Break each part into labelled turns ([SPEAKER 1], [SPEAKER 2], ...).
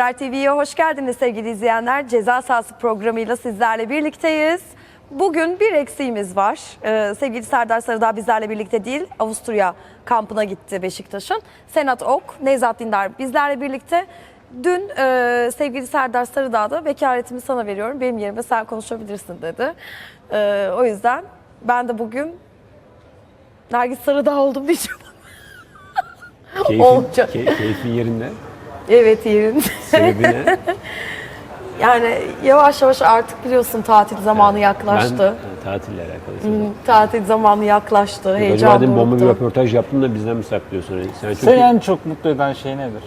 [SPEAKER 1] Skorer TV'ye hoş geldiniz sevgili izleyenler. Ceza sahası programıyla sizlerle birlikteyiz. Bugün bir eksiğimiz var. Ee, sevgili Serdar Sarıdağ bizlerle birlikte değil, Avusturya kampına gitti Beşiktaş'ın. Senat Ok, Nevzat Dindar bizlerle birlikte. Dün e, sevgili Serdar Sarıdağ da vekaletimi sana veriyorum, benim yerime sen konuşabilirsin dedi. Ee, o yüzden ben de bugün Nergis Sarıdağ oldum diyeceğim.
[SPEAKER 2] Keyfin,
[SPEAKER 1] Olacak.
[SPEAKER 2] key- keyfin yerinde.
[SPEAKER 1] Evet yerinde.
[SPEAKER 2] Sebebi ne?
[SPEAKER 1] Yani yavaş yavaş artık biliyorsun tatil zamanı
[SPEAKER 2] Ben
[SPEAKER 1] yaklaştı.
[SPEAKER 2] e, tatille alakalı.
[SPEAKER 1] Hı, Tatil zamanı yaklaştı.
[SPEAKER 2] Acaba
[SPEAKER 1] Heyecan
[SPEAKER 2] dedim bomba bir röportaj yaptın da bizden mi saklıyorsun? Yani sen çünkü
[SPEAKER 3] Seni en çok mutlu eden şey nedir?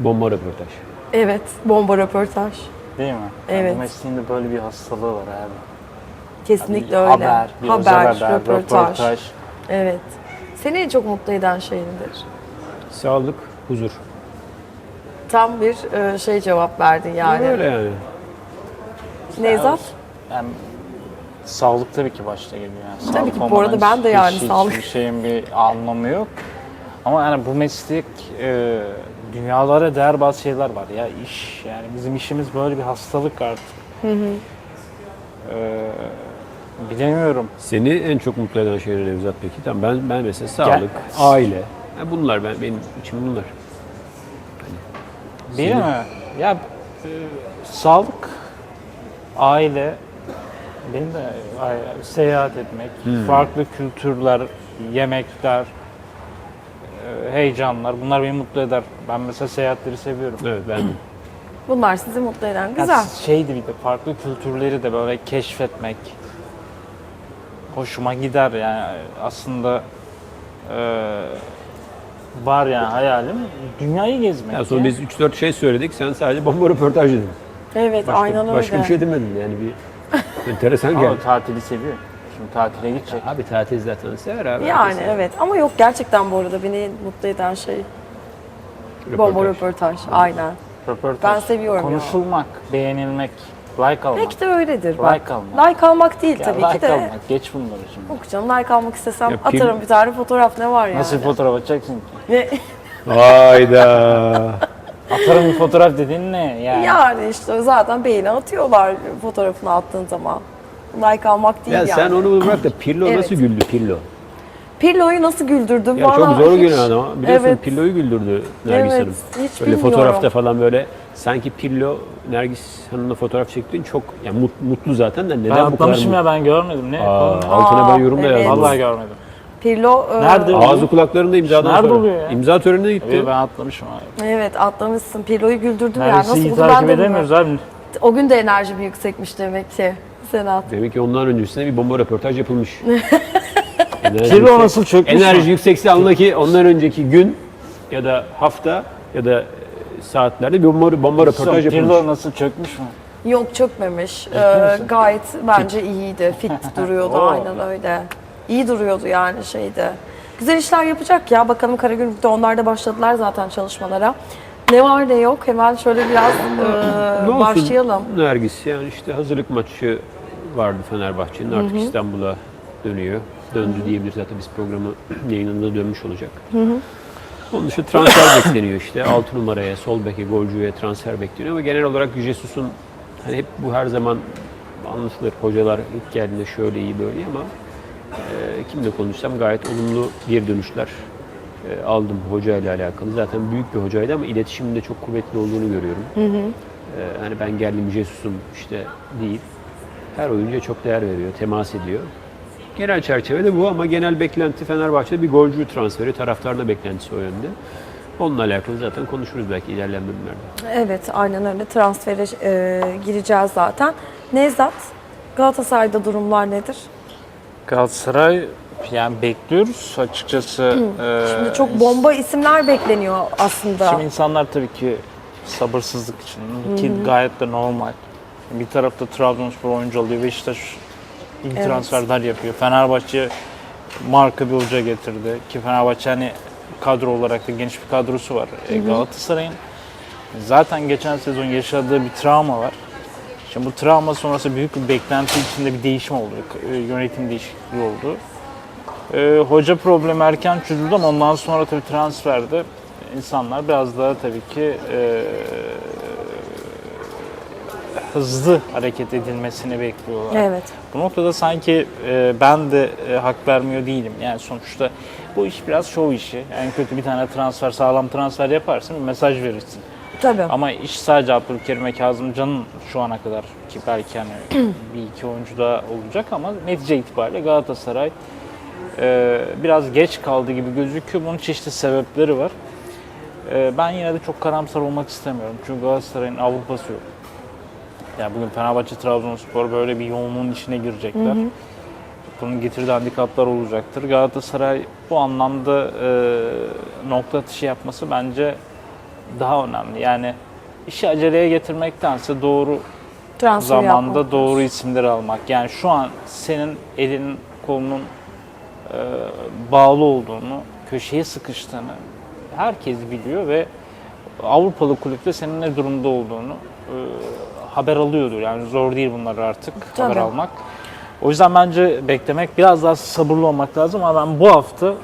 [SPEAKER 2] bomba röportaj.
[SPEAKER 1] Evet, bomba röportaj.
[SPEAKER 3] Değil mi? Yani
[SPEAKER 1] Evet.
[SPEAKER 3] bu mesleğin de böyle bir hastalığı var abi.
[SPEAKER 1] Kesinlikle
[SPEAKER 3] Bir
[SPEAKER 1] öyle.
[SPEAKER 3] Haber, bir özel haber, röportaj.
[SPEAKER 1] Evet. Seni en çok mutlu eden şey nedir?
[SPEAKER 2] Sağlık, huzur.
[SPEAKER 1] Tam bir e, şey cevap verdin yani.
[SPEAKER 2] Öyle yani.
[SPEAKER 1] Nevzat?
[SPEAKER 3] Yani sağlık tabii ki başta geliyor. Yani.
[SPEAKER 1] Tabii ki, bu
[SPEAKER 3] olmadan
[SPEAKER 1] arada ben de yani
[SPEAKER 3] hiç-
[SPEAKER 1] sağlık-
[SPEAKER 3] Hiçbir şeyin bir anlamı yok. Ama yani bu meslek e, dünyalara değer bazı şeyler var ya iş yani bizim işimiz böyle bir hastalık artık. E, bilemiyorum.
[SPEAKER 2] Seni en çok mutlu eden şey ne Nevzat peki? Tamam ben, ben mesela sağlık,
[SPEAKER 3] Gel.
[SPEAKER 2] aile. Ha, bunlar ben benim için bunlar. Senin-
[SPEAKER 3] mi? Ya e, sağlık, aile, benim de seyahat etmek,
[SPEAKER 2] Hmm.
[SPEAKER 3] farklı kültürler, yemekler, e, heyecanlar bunlar beni mutlu eder. Ben mesela seyahatleri seviyorum.
[SPEAKER 2] Evet ben de.
[SPEAKER 1] Bunlar sizi mutlu eden.
[SPEAKER 3] Ya
[SPEAKER 1] Güzel.
[SPEAKER 3] şeydi bir de farklı kültürleri de böyle keşfetmek hoşuma gider yani aslında e, var yani hayalim dünyayı gezmek.
[SPEAKER 2] Ya sonra biz 3-4 şey söyledik. Sen sadece bomba röportaj dedin.
[SPEAKER 1] Evet,
[SPEAKER 2] Başka,
[SPEAKER 1] aynen öyle.
[SPEAKER 2] başka bir şey demedin yani bir enteresan
[SPEAKER 3] Ama
[SPEAKER 2] geldi.
[SPEAKER 3] tatili seviyor. Şimdi tatile gidecek.
[SPEAKER 2] Abi tatil zaten sever abi.
[SPEAKER 1] Yani
[SPEAKER 2] herkes sever.
[SPEAKER 1] evet ama yok gerçekten bu arada beni mutlu eden şey bomba
[SPEAKER 2] Röportaj.
[SPEAKER 1] röportaj. Aynen.
[SPEAKER 3] Röportaj.
[SPEAKER 1] Ben seviyorum ya.
[SPEAKER 3] Konuşulmak, beğenilmek, like almak.
[SPEAKER 1] Belki de öyledir bak.
[SPEAKER 3] Like almak.
[SPEAKER 1] Like almak değil
[SPEAKER 3] Ya
[SPEAKER 1] tabii
[SPEAKER 3] like
[SPEAKER 1] ki de.
[SPEAKER 3] almak, geç bunları şimdi.
[SPEAKER 1] Yok canım like almak istesem
[SPEAKER 2] Ya
[SPEAKER 1] atarım bir tane fotoğraf ne var yani.
[SPEAKER 3] Nasıl fotoğraf atacaksın ki?
[SPEAKER 1] Ne-
[SPEAKER 2] Hayda.
[SPEAKER 3] Atarım bir fotoğraf dediğin ne? Yani.
[SPEAKER 1] yani işte zaten beğeni atıyorlar fotoğrafını attığın zaman. Like almak değil
[SPEAKER 2] ya
[SPEAKER 1] yani.
[SPEAKER 2] sen onu bırak da Pirlo
[SPEAKER 1] Evet.
[SPEAKER 2] nasıl güldü Pirlo?
[SPEAKER 1] Pirlo'yu nasıl güldürdüm
[SPEAKER 2] Ya çok
[SPEAKER 1] Vallahi
[SPEAKER 2] zor
[SPEAKER 1] hiç-
[SPEAKER 2] gülen adam. Biliyorsun
[SPEAKER 1] Evet.
[SPEAKER 2] Pirlo'yu güldürdü Nergis
[SPEAKER 1] Evet,
[SPEAKER 2] Hanım.
[SPEAKER 1] hiç
[SPEAKER 2] Böyle
[SPEAKER 1] bilmiyorum.
[SPEAKER 2] fotoğrafta falan böyle sanki Pirlo Nergis Hanım'la fotoğraf çektiğin çok yani mut- mutlu zaten de neden
[SPEAKER 3] Ben
[SPEAKER 2] bu kadar
[SPEAKER 3] atlamışım
[SPEAKER 2] mutlu?
[SPEAKER 3] ya ben görmedim. Ne?
[SPEAKER 2] Aa,
[SPEAKER 3] ne?
[SPEAKER 2] altına ben yorum da
[SPEAKER 1] evet.
[SPEAKER 2] yazdım.
[SPEAKER 3] Vallahi görmedim.
[SPEAKER 1] Pirlo e,
[SPEAKER 3] Nerede?
[SPEAKER 2] Ağzı kulaklarında imzadan
[SPEAKER 3] Nerede
[SPEAKER 2] sonra.
[SPEAKER 3] oluyor ya?
[SPEAKER 2] İmza törenine gitti.
[SPEAKER 3] Tabii ben atlamışım abi.
[SPEAKER 1] Evet atlamışsın. Pirlo'yu güldürdüm yani.
[SPEAKER 3] Neredeyse
[SPEAKER 1] Nasıl
[SPEAKER 3] iyi
[SPEAKER 1] oldu ben
[SPEAKER 3] takip
[SPEAKER 1] de
[SPEAKER 3] edemiyoruz
[SPEAKER 1] bilmiyorum.
[SPEAKER 3] abi.
[SPEAKER 1] O gün de enerjim yüksekmiş demek ki. Senat.
[SPEAKER 2] Demek ki ondan öncesinde bir bomba röportaj yapılmış. enerji, yüksek-
[SPEAKER 3] nasıl çökmüş
[SPEAKER 2] enerji
[SPEAKER 3] mü?
[SPEAKER 2] yüksekse anla ki ondan önceki gün ya da hafta ya da saatlerde bir bomba, bomba röportaj yapılmış.
[SPEAKER 3] Pirlo nasıl çökmüş mü?
[SPEAKER 1] Yok çökmemiş. Ee, gayet bence iyiydi. Fit duruyordu
[SPEAKER 3] Oo.
[SPEAKER 1] aynen öyle. İyi duruyordu yani şeyde. Güzel işler yapacak ya. Bakalım Karagümrük'te onlar da başladılar zaten çalışmalara. Ne var ne yok hemen şöyle biraz e,
[SPEAKER 2] Ne olsun
[SPEAKER 1] başlayalım.
[SPEAKER 2] Nergis yani işte hazırlık maçı vardı Fenerbahçe'nin artık İstanbul'a dönüyor. Döndü diyebiliriz zaten biz programı yayınında dönmüş olacak. Onun dışında transfer bekleniyor işte. 6 numaraya, sol beke, golcüye transfer bekleniyor ama genel olarak Jesus'un hani hep bu her zaman anlatılır. Hocalar ilk geldiğinde şöyle iyi böyle ama e, kimle konuşsam gayet olumlu geri dönüşler e, aldım hoca ile alakalı. Zaten büyük bir hocaydı ama iletişiminde çok kuvvetli olduğunu görüyorum. Ee, hani ben geldim Jesus'um işte değil. Her oyuncuya çok değer veriyor, temas ediyor. Genel çerçevede bu ama genel beklenti Fenerbahçe'de bir golcü transferi, taraftarda beklentisi o yönde. Onunla alakalı zaten konuşuruz belki ilerleyen bölümlerde.
[SPEAKER 1] Evet aynen öyle transfere e, gireceğiz zaten. Nevzat Galatasaray'da durumlar nedir?
[SPEAKER 3] Galatasaray yani bekliyoruz açıkçası. Ee,
[SPEAKER 1] Şimdi çok bomba isimler bekleniyor aslında.
[SPEAKER 3] Şimdi insanlar tabii ki sabırsızlık için ki gayet de normal. Bir tarafta Trabzonspor oyuncu alıyor, Beşiktaş iyi
[SPEAKER 1] Evet.
[SPEAKER 3] transferler yapıyor. Fenerbahçe marka bir hoca getirdi ki Fenerbahçe hani kadro olarak da geniş bir kadrosu var. E, Galatasaray'ın zaten geçen sezon yaşadığı bir travma var. Şimdi bu travma sonrası büyük bir beklenti içinde bir değişim oldu. E, Yönetim değişikliği oldu. E, hoca problemi erken çözüldü ama ondan sonra tabii transferde insanlar biraz daha tabii ki e, hızlı hareket edilmesini bekliyorlar.
[SPEAKER 1] Evet.
[SPEAKER 3] Bu noktada sanki e, ben de e, hak vermiyor değilim. Yani sonuçta bu iş biraz şov işi. Yani kötü bir tane transfer, sağlam transfer yaparsın, bir mesaj verirsin.
[SPEAKER 1] Tabii.
[SPEAKER 3] Ama iş sadece Abdülkerim ve Kazımcan'ın şu ana kadar ki belki hani bir iki oyuncu da olacak ama netice itibariyle Galatasaray e, biraz geç kaldı gibi gözüküyor. Bunun çeşitli sebepleri var. E, ben yine de çok karamsar olmak istemiyorum. Çünkü Galatasaray'ın Avrupa'sı yok. Yani bugün Fenerbahçe, Trabzonspor böyle bir yoğunluğun içine girecekler. Bunun getirdiği handikaplar olacaktır. Galatasaray bu anlamda e, nokta atışı yapması bence daha önemli. Yani işi aceleye getirmektense doğru
[SPEAKER 1] Transfer
[SPEAKER 3] zamanda
[SPEAKER 1] yapmak.
[SPEAKER 3] doğru isimleri almak. Yani şu an senin elinin kolunun e, bağlı olduğunu, köşeye sıkıştığını herkes biliyor ve Avrupalı kulüpte senin ne durumda olduğunu e, haber alıyordur. Yani zor değil bunları artık
[SPEAKER 1] Tabii.
[SPEAKER 3] haber almak. O yüzden bence beklemek, biraz daha sabırlı olmak lazım ama ben bu hafta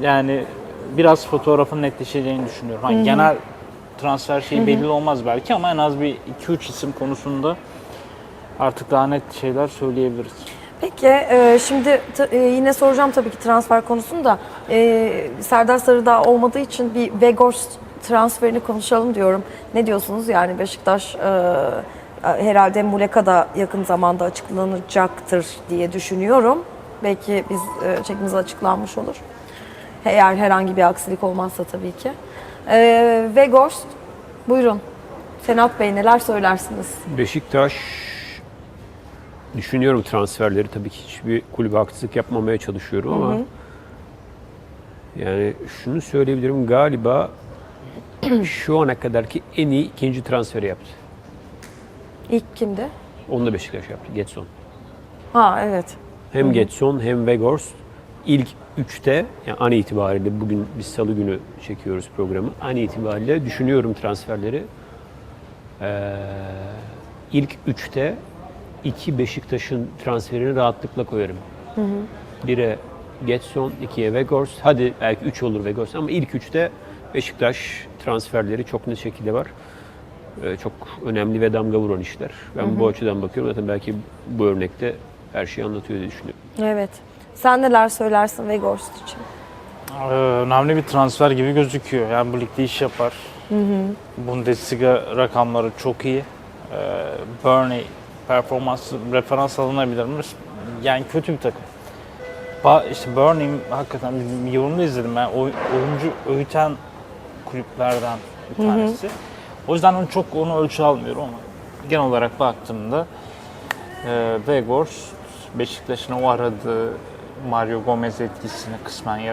[SPEAKER 3] yani biraz fotoğrafın netleşeceğini düşünüyorum. Hani genel transfer şeyi belli olmaz belki ama en az bir 2-3 isim konusunda artık daha net şeyler söyleyebiliriz.
[SPEAKER 1] Peki e, şimdi e, yine soracağım tabii ki transfer konusunu da e, Serdar Sarıdağ olmadığı için bir Vegors transferini konuşalım diyorum. Ne diyorsunuz? Yani Beşiktaş e, herhalde Muleka da yakın zamanda açıklanacaktır diye düşünüyorum. Belki biz e, çekimiz açıklanmış olur. Eğer herhangi bir aksilik olmazsa tabii ki. E, Vegors, buyurun. Senat Bey neler söylersiniz?
[SPEAKER 2] Beşiktaş düşünüyorum transferleri tabii ki hiçbir kulübe haksızlık yapmamaya çalışıyorum ama yani şunu söyleyebilirim galiba şu ana kadarki en iyi ikinci transferi yaptı.
[SPEAKER 1] İlk kimdi?
[SPEAKER 2] Onu da Beşiktaş yaptı. Getson.
[SPEAKER 1] Ha evet.
[SPEAKER 2] Hem Getson hem Weghorst ilk üçte yani an itibariyle bugün biz salı günü çekiyoruz programı. An itibariyle düşünüyorum transferleri. Ee, ilk üçte iki Beşiktaş'ın transferini rahatlıkla koyarım. Bire Getson, ikiye Weghorst. Hadi belki üç olur Weghorst ama ilk üçte Beşiktaş transferleri çok net şekilde var. Ee, çok önemli ve damga vuran işler. Ben bu açıdan bakıyorum. Zaten belki bu örnekte her şeyi anlatıyor diye düşünüyorum.
[SPEAKER 1] Evet. Sen neler söylersin Vegors için?
[SPEAKER 3] Ee, önemli bir transfer gibi gözüküyor. Yani bu ligde iş yapar. Bundesliga rakamları çok iyi. Ee, Burnley performansı referans alınabilir mi? Yani kötü bir takım. Ba işte Burnley'in hakikaten bir yorumda izledim ben. Oy- oyuncu öğüten kulüplerden bir tanesi. O yüzden onu çok onu ölçü almıyorum ama genel olarak baktığımda e, Vegors Beşiktaş'ın o aradığı Mario Gomez etkisini kısmen ya-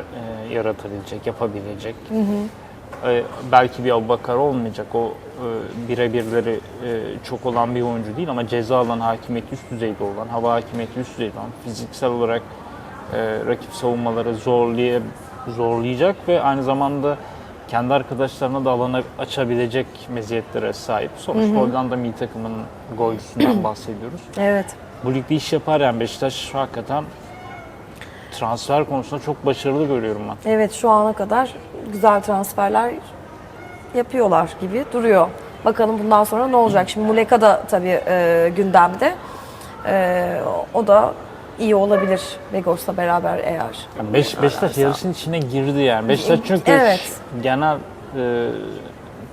[SPEAKER 3] e, yaratabilecek, yapabilecek. E, belki bir Abubakar olmayacak. O e, birebirleri e, çok olan bir oyuncu değil ama ceza alan hakimiyeti üst düzeyde olan, hava hakimiyeti üst düzeyde olan, fiziksel olarak e, rakip savunmaları zorlaya, zorlayacak ve aynı zamanda kendi arkadaşlarına da alanı açabilecek meziyetlere sahip. Sonuçta Hollanda milli takımının golcüsünden bahsediyoruz.
[SPEAKER 1] Evet.
[SPEAKER 3] Bu ligde iş yapar yani Beşiktaş hakikaten transfer konusunda çok başarılı görüyorum ben.
[SPEAKER 1] Evet şu ana kadar güzel transferler yapıyorlar gibi duruyor. Bakalım bundan sonra ne olacak? Şimdi Muleka da tabii e, gündemde. E, o da iyi olabilir Vegors'la beraber eğer.
[SPEAKER 3] Yani Beş, Beşiktaş yarışın içine girdi yani. Beşiktaş çünkü
[SPEAKER 1] Evet.
[SPEAKER 3] genel e,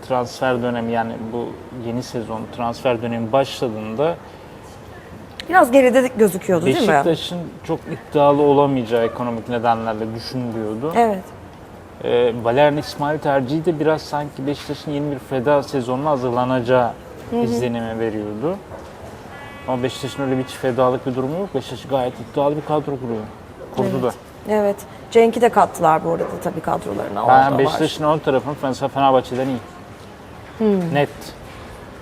[SPEAKER 3] transfer dönemi yani bu yeni sezon transfer dönemi başladığında
[SPEAKER 1] Biraz geride gözüküyordu değil mi?
[SPEAKER 3] Beşiktaş'ın çok iddialı olamayacağı ekonomik nedenlerle düşünülüyordu.
[SPEAKER 1] Evet.
[SPEAKER 3] E, Valerian İsmail tercihi de biraz sanki Beşiktaş'ın yeni bir feda sezonuna hazırlanacağı izlenimi veriyordu. Ama Beşiktaş'ın öyle bir fedalık bir durumu yok. Beşiktaş gayet iddialı bir kadro kuruyor. Kurdu da.
[SPEAKER 1] Evet. Cenk'i de kattılar bu arada tabii kadrolarına.
[SPEAKER 3] Ben. Beşiktaş'ın ön tarafını mesela Fenerbahçe'den iyi. Net.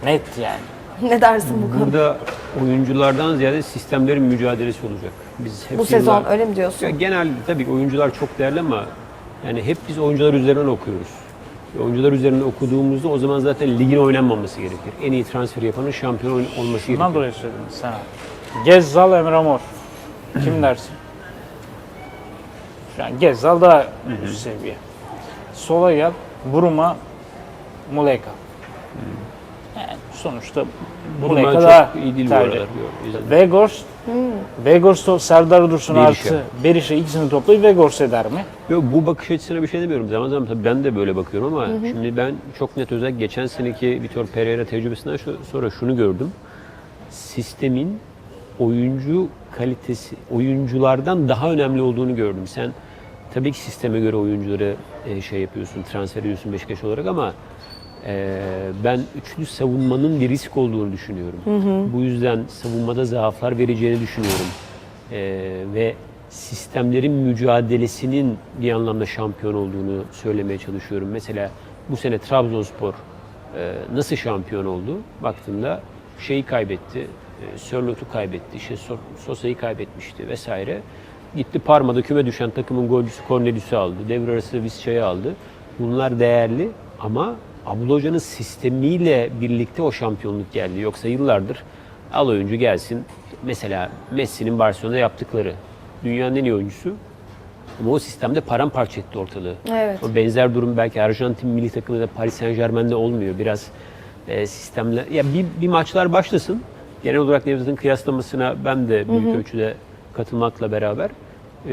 [SPEAKER 3] Net yani.
[SPEAKER 1] ne dersin bu konuda?
[SPEAKER 2] Burada oyunculardan ziyade sistemlerin mücadelesi olacak. Biz hep
[SPEAKER 1] Bu sezon
[SPEAKER 2] yıllar-
[SPEAKER 1] öyle mi diyorsun?
[SPEAKER 2] Ya genel tabii oyuncular çok değerli ama yani hep biz oyuncular üzerinden okuyoruz. Oyuncular üzerinden okuduğumuzda o zaman zaten ligin oynanmaması gerekir. En iyi transfer yapanın şampiyon olması
[SPEAKER 3] Bundan
[SPEAKER 2] gerekir.
[SPEAKER 3] dolayı söyledim sana. Gezzal, Emre Mor. Kim dersin? An Gezzal daha üst seviye. Sola gel. Buruma, Muleka. Yani sonuçta
[SPEAKER 2] Buruma
[SPEAKER 3] buraya
[SPEAKER 2] çok
[SPEAKER 3] kadar
[SPEAKER 2] iyi değil bu
[SPEAKER 3] tercih.
[SPEAKER 2] aralar.
[SPEAKER 3] Vegors, Vegors, Serdar Dursun
[SPEAKER 2] Berisha.
[SPEAKER 3] artı Berisha ikisini toplayıp Vegors eder mi?
[SPEAKER 2] Yok bu bakış açısına bir şey demiyorum. Zaman zaman tabii ben de böyle bakıyorum ama şimdi ben çok net özellikle geçen seneki Vitor Pereira tecrübesinden şu- sonra şunu gördüm. Sistemin oyuncu kalitesi, oyunculardan daha önemli olduğunu gördüm. Sen tabii ki sisteme göre oyuncuları e, şey yapıyorsun, transfer ediyorsun Beşiktaş olarak ama e, ben üçlü savunmanın bir risk olduğunu düşünüyorum. Bu yüzden savunmada zaaflar vereceğini düşünüyorum. E, ve sistemlerin mücadelesinin bir anlamda şampiyon olduğunu söylemeye çalışıyorum. Mesela bu sene Trabzonspor e, nasıl şampiyon oldu? Baktığımda şeyi kaybetti, e, Sörlot'u kaybetti, işte So- Sosa'yı kaybetmişti vesaire. Gitti Parma'da küme düşen takımın golcüsü Cornelius'u aldı, devre arası Visca'yı aldı. Bunlar değerli ama Abdullah Hoca'nın sistemiyle birlikte o şampiyonluk geldi. Yoksa yıllardır al oyuncu gelsin. Mesela Messi'nin Barcelona'da yaptıkları. Dünyanın en iyi oyuncusu. Ama o sistemde paramparça etti ortalığı.
[SPEAKER 1] Evet.
[SPEAKER 2] O benzer durum belki Arjantin milli takımında da Paris Saint Germain'de olmuyor. Biraz e, sistemle... Ya bir, bir maçlar başlasın. Genel olarak Nevzat'ın kıyaslamasına ben de büyük ölçüde katılmakla beraber e,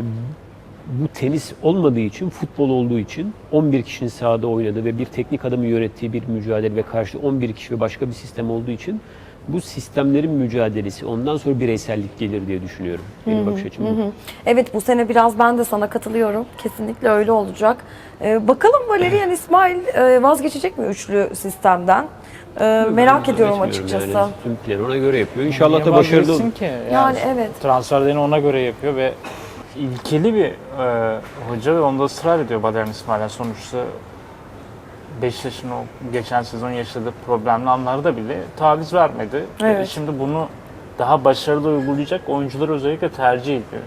[SPEAKER 2] bu tenis olmadığı için, futbol olduğu için 11 kişinin sahada oynadığı ve bir teknik adamı yönettiği bir mücadele ve karşı 11 kişi ve başka bir sistem olduğu için bu sistemlerin mücadelesi ondan sonra bireysellik gelir diye düşünüyorum. Benim bakış açım bu.
[SPEAKER 1] Evet bu sene biraz ben de sana katılıyorum. Kesinlikle öyle olacak. Ee, bakalım Valerian İsmail e, vazgeçecek mi üçlü sistemden? Ee, merak
[SPEAKER 2] Ben
[SPEAKER 1] ediyorum açıkçası.
[SPEAKER 2] Yani. Tüm ona göre yapıyor. İnşallah
[SPEAKER 3] Niye
[SPEAKER 2] da başarılı olur.
[SPEAKER 3] Yani,
[SPEAKER 1] Yani evet.
[SPEAKER 3] Transferlerini ona göre yapıyor ve ilkeli bir e, hoca ve onda ısrar ediyor Badern İsmail'en. Sonuçta Beşiktaş'ın o geçen sezon yaşadığı problemli anlarda bile taviz vermedi.
[SPEAKER 1] Evet.
[SPEAKER 3] E, şimdi bunu daha başarılı uygulayacak oyuncuları özellikle tercih ediyor.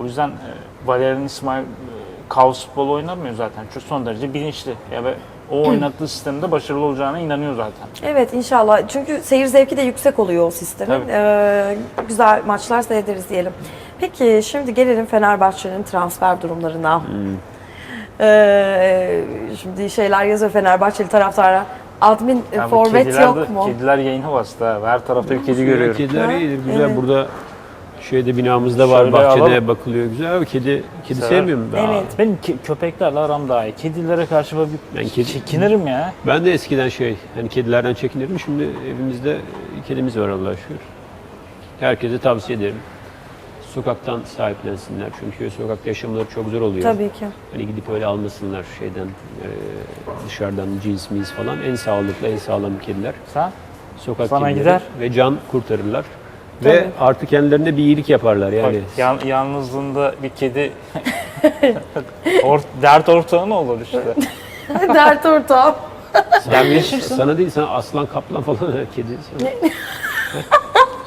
[SPEAKER 3] O yüzden e, Valerian İsmail e, kaos futbol oynamıyor zaten. Çok son derece bilinçli. Ya ve o oynattığı sistemde başarılı olacağına inanıyor zaten.
[SPEAKER 1] Evet inşallah. Çünkü seyir zevki de yüksek oluyor o sistemin.
[SPEAKER 3] Tabii.
[SPEAKER 1] Ee, güzel maçlar seyrederiz diyelim. Peki şimdi gelelim Fenerbahçe'nin transfer durumlarına.
[SPEAKER 2] Hmm.
[SPEAKER 1] Ee, şimdi şeyler yazıyor Fenerbahçeli taraftarlar. Admin e,
[SPEAKER 3] Yani
[SPEAKER 1] forvet yok mu?
[SPEAKER 3] Kediler yayına bastı ha. Her tarafta bir kedi görüyorum.
[SPEAKER 2] Kediler
[SPEAKER 1] Ha,
[SPEAKER 2] iyidir. Güzel
[SPEAKER 1] evet.
[SPEAKER 2] burada şeyde binamızda var.
[SPEAKER 3] Şöyle
[SPEAKER 2] bahçede
[SPEAKER 3] alalım.
[SPEAKER 2] bakılıyor. Güzel abi kedi kedi
[SPEAKER 3] Sever.
[SPEAKER 2] sevmiyorum ben.
[SPEAKER 1] Evet.
[SPEAKER 3] Benim ke- köpeklerle aram daha iyi. Kedilere karşı böyle bir
[SPEAKER 2] Ben kedi-
[SPEAKER 3] çekinirim ya.
[SPEAKER 2] Ben de eskiden şey hani kedilerden çekinirdim. Şimdi evimizde kedimiz var Allah'a şükür. Herkese tavsiye ederim. Sokaktan sahiplensinler. Çünkü sokakta yaşamları çok zor oluyor.
[SPEAKER 1] Tabii ki.
[SPEAKER 2] Hani gidip öyle almasınlar şeyden e, dışarıdan cins miyiz falan. En sağlıklı, en sağlam kediler.
[SPEAKER 3] Sen?
[SPEAKER 2] Sokak
[SPEAKER 3] Sana
[SPEAKER 2] kedileri
[SPEAKER 3] gider.
[SPEAKER 2] ve can kurtarırlar. Ve
[SPEAKER 1] Tabii.
[SPEAKER 2] artık kendilerine bir iyilik yaparlar yani.
[SPEAKER 3] Bak, yan- yalnızlığında bir kedi Or- dert ortağı ne olur işte.
[SPEAKER 1] Dert ortağım.
[SPEAKER 3] Dertleşirsin.
[SPEAKER 2] Sana değil, sana aslan, kaplan falan kedi. Sana.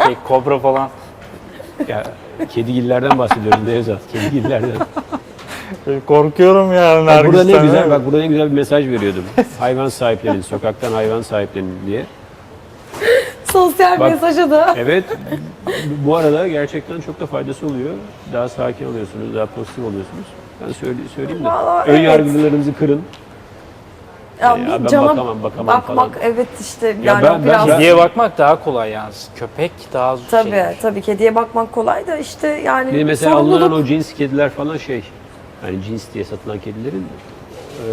[SPEAKER 3] Şey, kobra falan.
[SPEAKER 2] Ya, kedigillerden bahsediyorum Nevzat. Kedigillerden.
[SPEAKER 3] Korkuyorum ya.
[SPEAKER 2] Bak burada ne güzel, bak burada ne güzel bir mesaj veriyordum. hayvan sahiplenin, sokaktan hayvan sahiplenin diye.
[SPEAKER 1] Sosyal
[SPEAKER 2] Bak-
[SPEAKER 1] mesajı da.
[SPEAKER 2] Evet, bu arada gerçekten çok da faydası oluyor. Daha sakin oluyorsunuz, daha pozitif oluyorsunuz. Ben söyle, söyleyeyim de.
[SPEAKER 1] Vallahi
[SPEAKER 2] Ön
[SPEAKER 1] evet.
[SPEAKER 2] yargılarınızı kırın.
[SPEAKER 1] Ya,
[SPEAKER 2] Ya
[SPEAKER 1] bir
[SPEAKER 2] ben
[SPEAKER 1] cana
[SPEAKER 2] bakamam, bakamam
[SPEAKER 1] bakmak
[SPEAKER 2] falan.
[SPEAKER 1] evet işte yani
[SPEAKER 2] ben-
[SPEAKER 1] biraz
[SPEAKER 2] ben-
[SPEAKER 3] Kediye bakmak daha kolay yalnız. Köpek daha zor
[SPEAKER 1] tabii
[SPEAKER 3] şey.
[SPEAKER 1] tabii kediye bakmak kolay da işte yani
[SPEAKER 2] de mesela
[SPEAKER 1] sorumluluk.
[SPEAKER 2] alınan o cins kediler falan şey, yani cins diye satılan kedilerin e,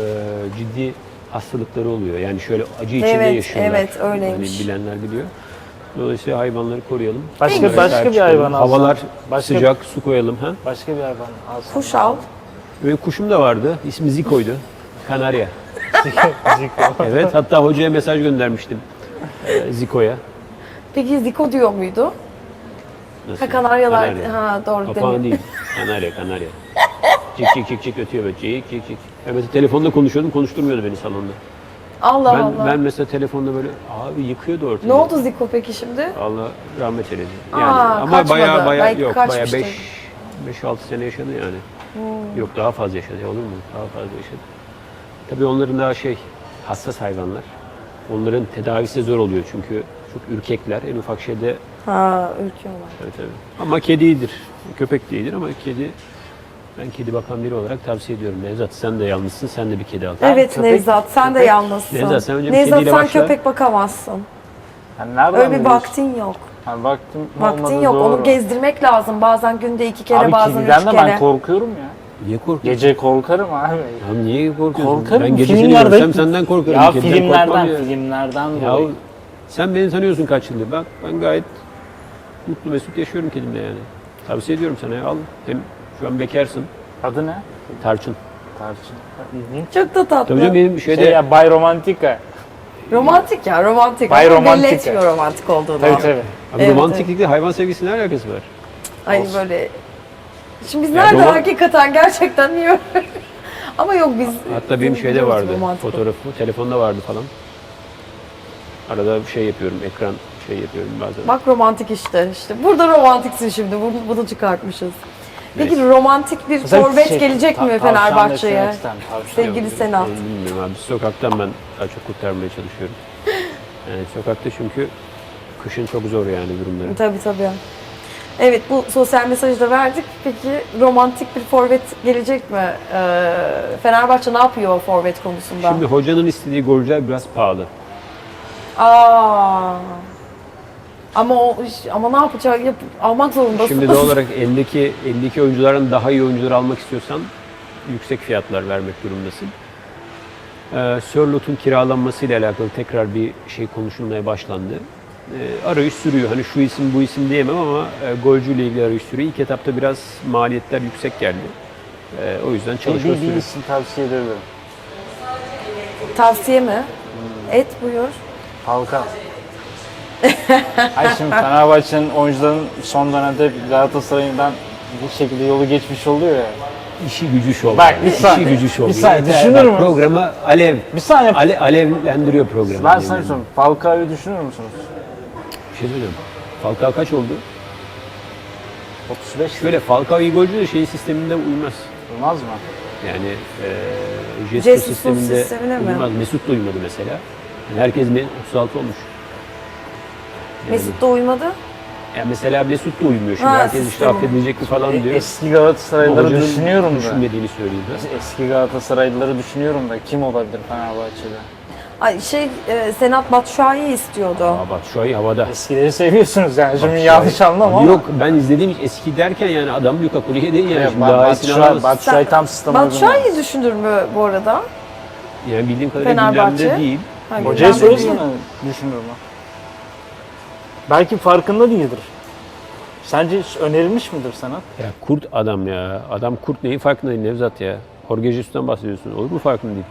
[SPEAKER 2] ciddi hastalıkları oluyor. Yani şöyle acı içinde
[SPEAKER 1] Evet,
[SPEAKER 2] yaşıyorlar.
[SPEAKER 1] evet, öyleymiş.
[SPEAKER 2] Hani bilenler biliyor. Dolayısıyla hayvanları koruyalım.
[SPEAKER 3] Başka
[SPEAKER 2] Onlara
[SPEAKER 3] başka bir
[SPEAKER 2] çıkalım.
[SPEAKER 3] hayvan alsan.
[SPEAKER 2] Havalar
[SPEAKER 3] Başka-
[SPEAKER 2] sıcak, su koyalım. ha.
[SPEAKER 3] Başka bir hayvan alsın.
[SPEAKER 1] Kuş al.
[SPEAKER 2] Ve kuşum da vardı. İsmi Ziko'ydu. Kanarya.
[SPEAKER 3] Ziko.
[SPEAKER 2] Evet, hatta hocaya mesaj göndermiştim. e, Ziko'ya.
[SPEAKER 1] Peki Ziko diyor muydu?
[SPEAKER 2] Nasıl?
[SPEAKER 1] Ha, Kanaryalar.
[SPEAKER 2] Kanarya.
[SPEAKER 1] Ha doğru
[SPEAKER 2] Papağan
[SPEAKER 1] demin.
[SPEAKER 2] değil. Kanarya, kanarya. Cik cik cik cik ötüyor böyle. Cik cik cik. Ben mesela telefonda konuşuyordum, konuşturmuyordu beni salonda.
[SPEAKER 1] Allah
[SPEAKER 2] Ben,
[SPEAKER 1] Allah.
[SPEAKER 2] ben mesela telefonda böyle abi yıkıyordu ortalığı.
[SPEAKER 1] Ne oldu Ziko peki şimdi?
[SPEAKER 2] Allah rahmet eylesin.
[SPEAKER 1] Aa,
[SPEAKER 2] Yani ama
[SPEAKER 1] kaçmadı.
[SPEAKER 2] bayağı bayağı
[SPEAKER 1] Belki
[SPEAKER 2] yok bayağı
[SPEAKER 1] kaçmıştır.
[SPEAKER 2] 5 5 6 sene yaşadı yani.
[SPEAKER 1] Hmm.
[SPEAKER 2] Yok daha fazla yaşadı. Olur mu? Daha fazla yaşadı. Tabii onların daha şey hassas hayvanlar. Onların tedavisi zor oluyor çünkü çok ürkekler. En ufak şeyde
[SPEAKER 1] Ha ürküyorlar.
[SPEAKER 2] tabii tabii. Ama kedi iyidir. Köpek de iyidir ama kedi ben kedi bakan biri olarak tavsiye ediyorum. Nevzat sen de yalnızsın. Sen de bir kedi al.
[SPEAKER 1] Evet
[SPEAKER 3] köpek-
[SPEAKER 1] Nevzat sen de
[SPEAKER 3] köpek-
[SPEAKER 1] yalnızsın.
[SPEAKER 2] Nevzat, sen önce bir
[SPEAKER 1] Nevzat
[SPEAKER 2] kediyle
[SPEAKER 1] sen
[SPEAKER 2] başla.
[SPEAKER 1] köpek bakamazsın.
[SPEAKER 3] Yani nereden
[SPEAKER 1] Öyle bir
[SPEAKER 3] biliyorsun?
[SPEAKER 1] vaktin yok.
[SPEAKER 3] Yani vaktim
[SPEAKER 1] Vaktin
[SPEAKER 3] olmadı
[SPEAKER 1] yok.
[SPEAKER 3] doğru.
[SPEAKER 1] Onu gezdirmek lazım. Bazen günde iki kere,
[SPEAKER 3] Abi
[SPEAKER 1] bazen
[SPEAKER 3] kediden
[SPEAKER 1] üç
[SPEAKER 3] de
[SPEAKER 1] kere.
[SPEAKER 3] ben korkuyorum ya.
[SPEAKER 2] Niye korkuyorsun?
[SPEAKER 3] Gece korkarım abi.
[SPEAKER 2] Ya niye korkuyorsun?
[SPEAKER 3] Korkarım.
[SPEAKER 2] Ben gece seni
[SPEAKER 3] filmlerde-
[SPEAKER 2] görsem senden korkarım.
[SPEAKER 3] Ya
[SPEAKER 2] Kediden korkmam
[SPEAKER 3] filmlerden,
[SPEAKER 2] ya.
[SPEAKER 3] filmlerden
[SPEAKER 2] Ya
[SPEAKER 3] dolayı.
[SPEAKER 2] sen beni tanıyorsun kaç yıldır. Bak ben gayet mutlu mesut yaşıyorum kedimle yani. Tavsiye ediyorum sana ya al. Hem şu an bekarsın.
[SPEAKER 3] Adı ne?
[SPEAKER 2] Tarçın.
[SPEAKER 3] Tarçın.
[SPEAKER 1] Çok da tatlı.
[SPEAKER 2] Tabii canım benim şeyde
[SPEAKER 3] Şey ya Bay Romantika.
[SPEAKER 1] Romantik ya romantik.
[SPEAKER 3] Bay
[SPEAKER 1] Ama
[SPEAKER 3] romantik
[SPEAKER 1] belli
[SPEAKER 3] ya.
[SPEAKER 1] etmiyor romantik olduğunu.
[SPEAKER 3] Tabii tabii.
[SPEAKER 2] Abi
[SPEAKER 1] Evet,
[SPEAKER 2] romantiklikle hayvan sevgisi ne alakası var?
[SPEAKER 1] Hani böyle. Şimdi biz nerede
[SPEAKER 2] roman-
[SPEAKER 1] hakikaten gerçekten niye? Ama yok biz.
[SPEAKER 2] Hatta benim şeyde
[SPEAKER 1] biliyoruz
[SPEAKER 2] vardı. Fotoğrafı telefonda vardı falan. Arada bir şey yapıyorum. Ekran şey yapıyorum bazen.
[SPEAKER 1] Bak romantik işte. işte burada romantiksin şimdi. Bunu, bunu çıkartmışız. Peki
[SPEAKER 2] Neyse.
[SPEAKER 1] romantik bir forvet
[SPEAKER 3] şey,
[SPEAKER 1] gelecek
[SPEAKER 3] ta-
[SPEAKER 1] mi Fenerbahçe'ye? Sevgili Senat.
[SPEAKER 2] Ben Bilmiyorum abi. Sokaktan ben daha çok kurtarmaya çalışıyorum. Yani sokakta çünkü kışın çok zor yani durumları.
[SPEAKER 1] Tabii tabii. Evet bu sosyal mesajı da verdik. Peki romantik bir forvet gelecek mi? Ee, Fenerbahçe ne yapıyor forvet konusunda?
[SPEAKER 2] Şimdi hocanın istediği golcüler biraz pahalı.
[SPEAKER 1] Aa. Ama o iş- ama ne yapacak? Yap, almak zorundasın.
[SPEAKER 2] Şimdi doğal olarak eldeki eldeki oyuncuların daha iyi oyuncular almak istiyorsan yüksek fiyatlar vermek durumundasın. Ee, Sörlot'un kiralanmasıyla alakalı tekrar bir şey konuşulmaya başlandı. Ee, arayış sürüyor. Hani şu isim bu isim diyemem ama e, golcüyle ilgili arayış sürüyor. İlk etapta biraz maliyetler yüksek geldi. Ee, o yüzden çalışma
[SPEAKER 3] Bir, bir
[SPEAKER 2] sürüyor.
[SPEAKER 3] isim tavsiye ederim.
[SPEAKER 1] Tavsiye mi? Et buyur.
[SPEAKER 3] Falcao. Ay şimdi Fenerbahçe'nin oyuncuların son dönemde Galatasaray'dan bir şekilde yolu geçmiş oluyor ya.
[SPEAKER 2] İşi gücü şov.
[SPEAKER 3] Bak, bir saniye,
[SPEAKER 2] İşi gücü şov.
[SPEAKER 3] bir saniye,
[SPEAKER 2] Yeter,
[SPEAKER 3] düşünür
[SPEAKER 2] bak,
[SPEAKER 3] müsün?
[SPEAKER 2] Programı alev.
[SPEAKER 3] Bir saniye
[SPEAKER 2] Ale, alevlendiriyor programı.
[SPEAKER 3] ben sana soruyorum. Falcao'yu düşünür müsünüz?
[SPEAKER 2] Bir şey söyleyeyim. Falcao kaç oldu?
[SPEAKER 3] 35
[SPEAKER 2] Şöyle Falcao iyi golcü de şey sisteminde uymaz.
[SPEAKER 3] olmaz mı?
[SPEAKER 2] Yani e, Jesus'un
[SPEAKER 1] Jesus'un
[SPEAKER 2] sisteminde
[SPEAKER 1] sistemine mi?
[SPEAKER 2] uymaz. Mesut da uymadı mesela. Yani herkes me- 36 olmuş. Yani,
[SPEAKER 1] Mesut da uymadı.
[SPEAKER 2] yani mesela Mesut da uymuyor şimdi.
[SPEAKER 1] Ha,
[SPEAKER 2] herkes işte
[SPEAKER 1] sistemi.
[SPEAKER 2] affedilecek mi falan
[SPEAKER 3] E,
[SPEAKER 2] diyor.
[SPEAKER 3] Eski Galatasaraylıları
[SPEAKER 2] Hocanın
[SPEAKER 3] düşünüyorum da.
[SPEAKER 2] Düşünmediğini söylüyor.
[SPEAKER 3] Eski Galatasaraylıları düşünüyorum da kim olabilir Fenerbahçe'de?
[SPEAKER 1] Ay şey e, Senat Batshuayi istiyordu.
[SPEAKER 2] Aa bak şu ay havada.
[SPEAKER 3] Eskileri seviyorsunuz yani şimdi yanlış anlama ama.
[SPEAKER 2] Yok ben izlediğim hiç eski derken yani adam Luka Kuliye değil yani.
[SPEAKER 3] Evet,
[SPEAKER 2] Şimdi daha iyisini
[SPEAKER 3] Batshuayi,
[SPEAKER 2] alamaz.
[SPEAKER 3] Batshuayi tam sistem.
[SPEAKER 1] Batshuayi düşünür mü bu arada?
[SPEAKER 2] Yani bildiğim kadarıyla
[SPEAKER 1] Fenerbahçe.
[SPEAKER 2] gündemde değil.
[SPEAKER 1] Ha,
[SPEAKER 3] Hocaya
[SPEAKER 1] gündemde
[SPEAKER 3] söylesene
[SPEAKER 1] değil.
[SPEAKER 3] düşünür mü? Belki farkında değildir. Sence hiç önerilmiş midir sana?
[SPEAKER 2] Ya kurt adam ya. Adam kurt neyin farkında değil Nevzat ya. Jorge Jesus'tan bahsediyorsun. Olur mu farkında değil?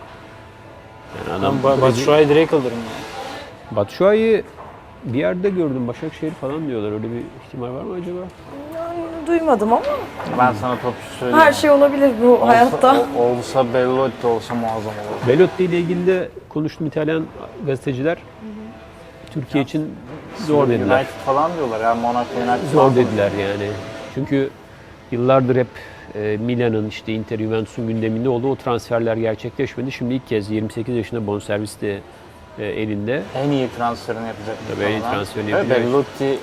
[SPEAKER 2] Yani adam
[SPEAKER 3] ba- Batshuayi direkt alırım yani.
[SPEAKER 2] Batshuayi bir yerde gördüm. Başakşehir falan diyorlar. Öyle bir ihtimal var mı acaba?
[SPEAKER 1] Yani duymadım ama
[SPEAKER 3] Ben sana topçu söyleyeyim.
[SPEAKER 1] her şey olabilir bu
[SPEAKER 3] Olsa-
[SPEAKER 1] hayatta.
[SPEAKER 3] o- olsa Bellotti olsa muazzam olur.
[SPEAKER 2] Belotti ile ilgili de konuştum İtalyan gazeteciler. Türkiye için zor dediler.
[SPEAKER 3] United falan diyorlar ya Monaco United
[SPEAKER 2] Zor
[SPEAKER 3] falan.
[SPEAKER 2] dediler yani. Çünkü yıllardır hep e, Milan'ın işte Inter Juventus'un gündeminde oldu. O transferler gerçekleşmedi. Şimdi ilk kez 28 yaşında bonservis de e, elinde.
[SPEAKER 3] En iyi transferini yapacak.
[SPEAKER 2] Tabii en iyi transferini yapacak.
[SPEAKER 3] Bellotti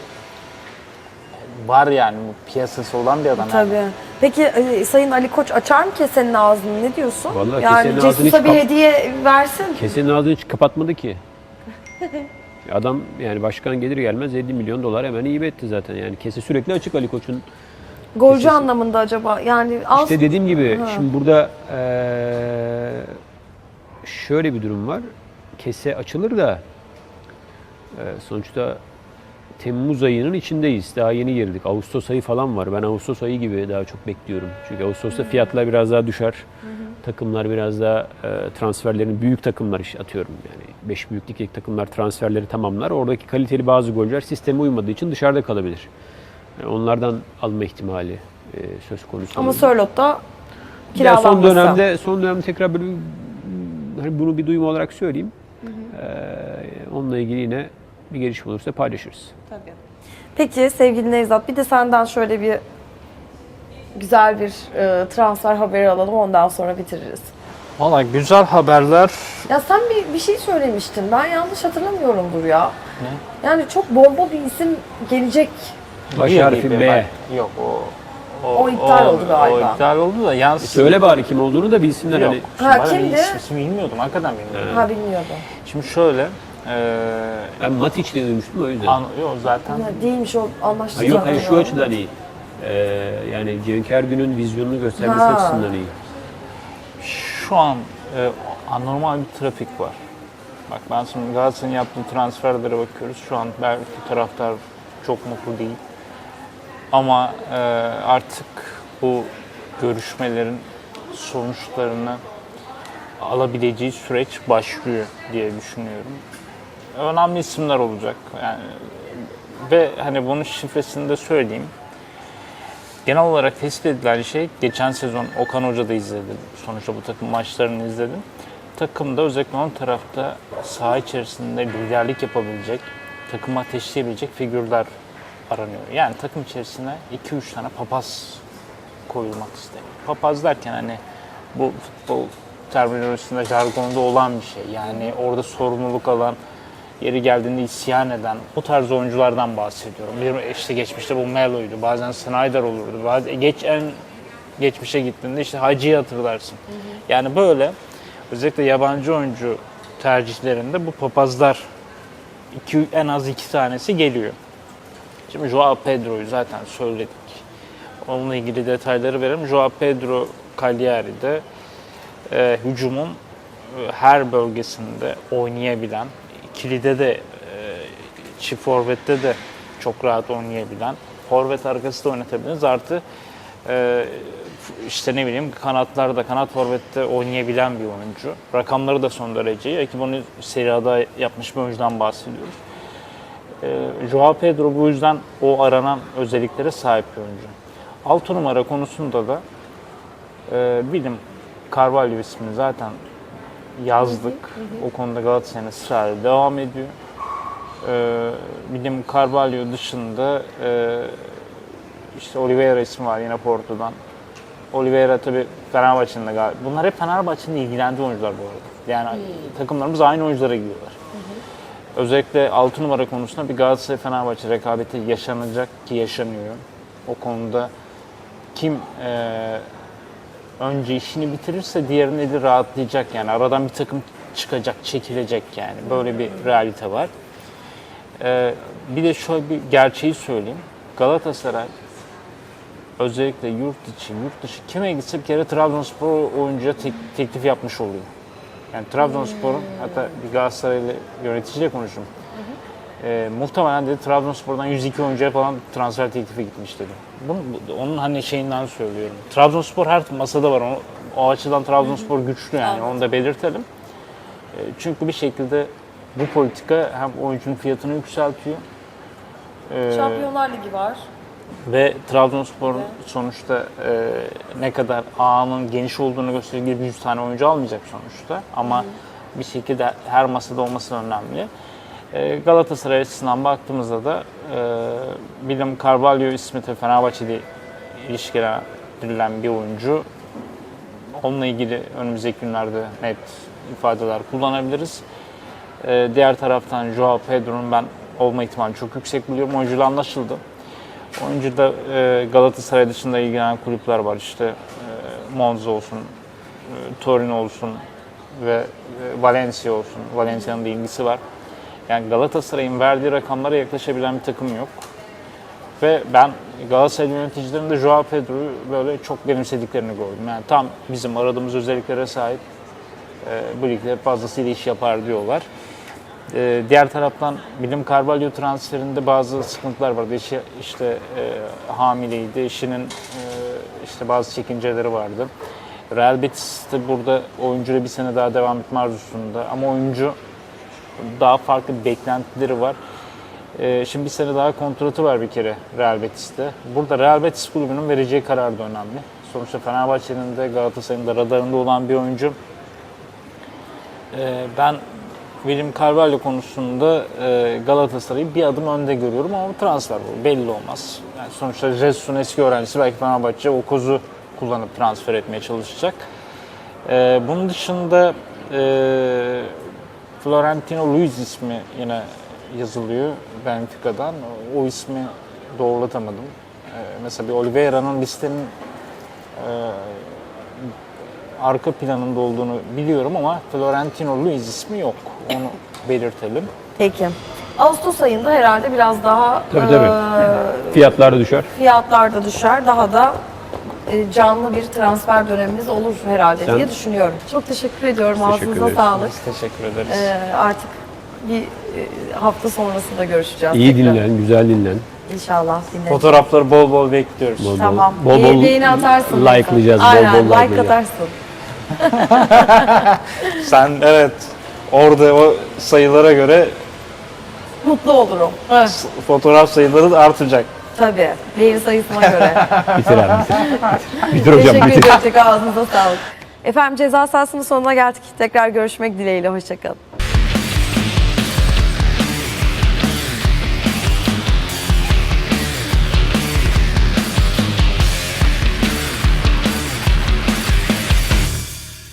[SPEAKER 3] var yani piyasası olan bir adam. yani.
[SPEAKER 1] Tabii. Peki e, Sayın Ali Koç açar mı kesenin ağzını? Ne diyorsun?
[SPEAKER 2] Vallahi
[SPEAKER 1] yani
[SPEAKER 2] kesenin ağzını
[SPEAKER 1] Cesus'a
[SPEAKER 2] hiç
[SPEAKER 1] bir hediye versin.
[SPEAKER 2] Kesenin ağzını hiç kapatmadı ki. Adam yani başkan gelir gelmez 50 milyon dolar hemen iyi etti zaten. Yani kese sürekli açık Ali Koç'un.
[SPEAKER 1] Golcü
[SPEAKER 2] Kesesi.
[SPEAKER 1] anlamında acaba? Yani az
[SPEAKER 2] İşte dediğim gibi
[SPEAKER 1] Ha.
[SPEAKER 2] şimdi burada eee, şöyle bir durum var. Kese açılır da eee, sonuçta Temmuz ayının içindeyiz. Daha yeni girdik. Ağustos ayı falan var. Ben Ağustos ayı gibi daha çok bekliyorum. Çünkü Ağustos'ta fiyatlar biraz daha düşer. Takımlar biraz daha eee, transferlerin büyük takımlar iş atıyorum yani 5 büyüklük takımlar transferleri tamamlar. Oradaki kaliteli bazı golcüler sisteme uymadığı için dışarıda kalabilir. Yani onlardan alma ihtimali eee, söz konusu.
[SPEAKER 1] ama. Sörlot'ta kiralanması.
[SPEAKER 2] son dönemde son dönemde tekrar böyle hani bunu bir duyum olarak söyleyeyim. Ee, onunla ilgili yine bir gelişme olursa paylaşırız.
[SPEAKER 1] Peki sevgili Nevzat bir de senden şöyle bir güzel bir e, transfer haberi alalım ondan sonra bitiririz.
[SPEAKER 3] Valla güzel haberler.
[SPEAKER 1] Ya sen bir, bir şey söylemiştin. Ben yanlış hatırlamıyorumdur ya. Yani çok bomba bir isim gelecek.
[SPEAKER 2] Baş
[SPEAKER 3] Yok,
[SPEAKER 2] harfi B.
[SPEAKER 3] Yok o.
[SPEAKER 1] O iptal oldu galiba.
[SPEAKER 3] O iptal oldu da yansın.
[SPEAKER 2] Söyle bari kim olduğunu da bilsinler
[SPEAKER 3] Yok.
[SPEAKER 2] hani.
[SPEAKER 1] Ha,
[SPEAKER 3] ben
[SPEAKER 1] kimdi?
[SPEAKER 3] ismi- ismi bilmiyordum. Hakikaten bilmiyordum.
[SPEAKER 1] Ha bilmiyordum.
[SPEAKER 3] Şimdi şöyle. Ee,
[SPEAKER 2] Ben Matic diye duymuştum o yüzden.
[SPEAKER 3] an, yok zaten
[SPEAKER 1] Ya değilmiş o anlaştık.
[SPEAKER 2] Ha, yok hayır şu açıdan iyi. Ee, yani Cenk Ergün'ün vizyonunu göstermesi
[SPEAKER 1] Ha.
[SPEAKER 2] açısından iyi.
[SPEAKER 3] şu an e, anormal bir trafik var. Bak ben şimdi Galatasaray'ın yaptığı transferlere bakıyoruz. Şu an belki taraftar çok mutlu değil. Ama e, artık bu görüşmelerin sonuçlarını alabileceği süreç başlıyor diye düşünüyorum. Önemli isimler olacak. Yani ve hani bunun şifresini de söyleyeyim. Genel olarak tespit edilen şey geçen sezon Okan Hoca da izledim. Sonuçta bu takım maçlarını izledim. Takımda özellikle ön tarafta saha içerisinde liderlik yapabilecek, takımı ateşleyebilecek figürler aranıyor. Yani takım içerisine 2-3 tane papaz koyulmak isteniyor. Papaz derken hani bu futbol terminolojisinde, jargonda olan bir şey. Yani orada sorumluluk alan, yeri geldiğinde isyan eden o tarz oyunculardan bahsediyorum. Bir işte geçmişte bu Melo'ydu, bazen Snyder olurdu. Bazen geç en geçmişe gittiğinde işte Hacı'yı hatırlarsın. Yani böyle özellikle yabancı oyuncu tercihlerinde bu papazlar iki, en az iki tanesi geliyor. Şimdi Joao Pedro'yu zaten söyledik. Onunla ilgili detayları verelim. Joao Pedro Cagliari'de e, hücumun e, her bölgesinde oynayabilen, ikilide de e, çift forvette de çok rahat oynayabilen, forvet arkası da oynatabiliriz. Artı e, işte ne bileyim kanatlarda, kanat forvette oynayabilen bir oyuncu. Rakamları da son derece iyi. Ki bunu Serie A'da yapmış bir oyuncudan bahsediyoruz. E, Joao Pedro bu yüzden o aranan özelliklere sahip bir oyuncu. 6 numara konusunda da e, bilim Carvalho ismini zaten yazdık. O konuda Galatasaray'ın ısrarı devam ediyor. E, bilim Carvalho dışında e, işte Oliveira ismi var yine Porto'dan. Oliveira tabii Fenerbahçe'nin de galiba. Bunlar hep Fenerbahçe'nin ilgilendiği oyuncular bu arada. Yani takımlarımız aynı oyunculara gidiyorlar. Özellikle 6 numara konusunda bir Galatasaray Fenerbahçe rekabeti yaşanacak ki yaşanıyor. O konuda kim e, önce işini bitirirse diğerinin eli rahatlayacak yani aradan bir takım çıkacak, çekilecek yani. Böyle bir realite var. E, bir de şöyle bir gerçeği söyleyeyim. Galatasaray özellikle yurt içi, yurt dışı kime gitse bir kere Trabzonspor oyuncuya tek- teklif yapmış oluyor. Yani Trabzonspor'un hatta bir Galatasaraylı yöneticiyle konuştum. Ee, muhtemelen dedi Trabzonspor'dan 102 oyuncuya falan transfer teklifi gitmiş dedi. Bunu, bu- onun hani şeyinden söylüyorum. Trabzonspor her masada var. O, o açıdan Trabzonspor güçlü yani onu da belirtelim. Ee, çünkü bir şekilde bu politika hem oyuncunun fiyatını yükseltiyor. ee,
[SPEAKER 1] Şampiyonlar Ligi var.
[SPEAKER 3] Ve Trabzonspor sonuçta e, ne kadar ağının geniş olduğunu gösteriyor. 100 tane oyuncu almayacak sonuçta. Ama bir şekilde her masada olması önemli. E, Galatasaray açısından baktığımızda da e, William Carvalho ismi tabii Fenerbahçe'de ilişkilendirilen bir oyuncu. Onunla ilgili önümüzdeki günlerde net ifadeler kullanabiliriz. E, diğer taraftan Joao Pedro'nun ben olma ihtimali çok yüksek buluyorum. Oyuncuyla anlaşıldı. Oyuncu da e, Galatasaray dışında ilgilenen kulüpler var. İşte e, Monza olsun, e, Torino olsun ve e, Valencia olsun. Valencia'nın da ilgisi var. Yani Galatasaray'ın verdiği rakamlara yaklaşabilen bir takım yok. Ve ben Galatasaray yöneticilerinin de Joao Pedro'yu böyle çok benimsediklerini gördüm. Yani tam bizim aradığımız özelliklere sahip e, bu ligde fazlasıyla iş yapar diyorlar. Ee, diğer taraftan Bilim Carvalho transferinde bazı sıkıntılar vardı. Eşi işte e, hamileydi, eşinin e, işte bazı çekinceleri vardı. Real Betis de burada oyuncuyla bir sene daha devam etme arzusunda ama oyuncu daha farklı beklentileri var. Ee, şimdi bir sene daha kontratı var bir kere Real Betis'te. Burada Real Betis kulübünün vereceği karar da önemli. Sonuçta Fenerbahçe'nin de Galatasaray'ın da radarında olan bir oyuncu. Ee, ben William Carvalho konusunda e, Galatasaray'ı bir adım önde görüyorum ama transfer bu. Belli olmaz. Yani sonuçta Jesus'un eski öğrencisi belki Fenerbahçe o kozu kullanıp transfer etmeye çalışacak. Ee, bunun dışında e, Florentino Luiz ismi yine yazılıyor Benfica'dan. O ismi doğrulatamadım. Ee, mesela bir Oliveira'nın listenin e, arka planında olduğunu biliyorum ama Florentino Luiz ismi yok. Onu belirtelim.
[SPEAKER 1] Peki. Ağustos ayında herhalde biraz daha
[SPEAKER 2] Tabii, tabii.
[SPEAKER 1] e,
[SPEAKER 2] Fiyatlar da düşer.
[SPEAKER 1] fiyatlar da düşer. Daha da e, canlı bir transfer dönemimiz olur herhalde
[SPEAKER 2] Sen-
[SPEAKER 1] diye düşünüyorum. Çok teşekkür ediyorum.
[SPEAKER 2] Teşekkür
[SPEAKER 1] Ağzınıza
[SPEAKER 2] ederiz.
[SPEAKER 1] sağlık.
[SPEAKER 3] Biz teşekkür ederiz.
[SPEAKER 1] E, artık bir e, hafta sonrasında görüşeceğiz.
[SPEAKER 2] İyi
[SPEAKER 1] tekrar.
[SPEAKER 2] dinlen, güzel dinlen.
[SPEAKER 1] İnşallah dinle.
[SPEAKER 3] Fotoğrafları bol bol bekliyoruz.
[SPEAKER 2] Bol bol,
[SPEAKER 1] Tamam.
[SPEAKER 2] bol bol
[SPEAKER 1] beğeni atarsın.
[SPEAKER 2] like'layacağız, bol
[SPEAKER 1] Aynen,
[SPEAKER 2] bol
[SPEAKER 1] like
[SPEAKER 2] like'layacağız.
[SPEAKER 1] atarsın.
[SPEAKER 3] Sen evet orada o sayılara göre
[SPEAKER 1] Mutlu olurum. Evet,
[SPEAKER 3] fotoğraf sayıları da artacak.
[SPEAKER 1] tabii. Beğeni sayısına göre.
[SPEAKER 2] Bitir abi bitir. bitir hocam
[SPEAKER 1] Teşekkür
[SPEAKER 2] bitir.
[SPEAKER 1] ederim. Ağzınıza sağlık. Efendim ceza sahasının sonuna geldik. Tekrar görüşmek dileğiyle. Hoşçakalın.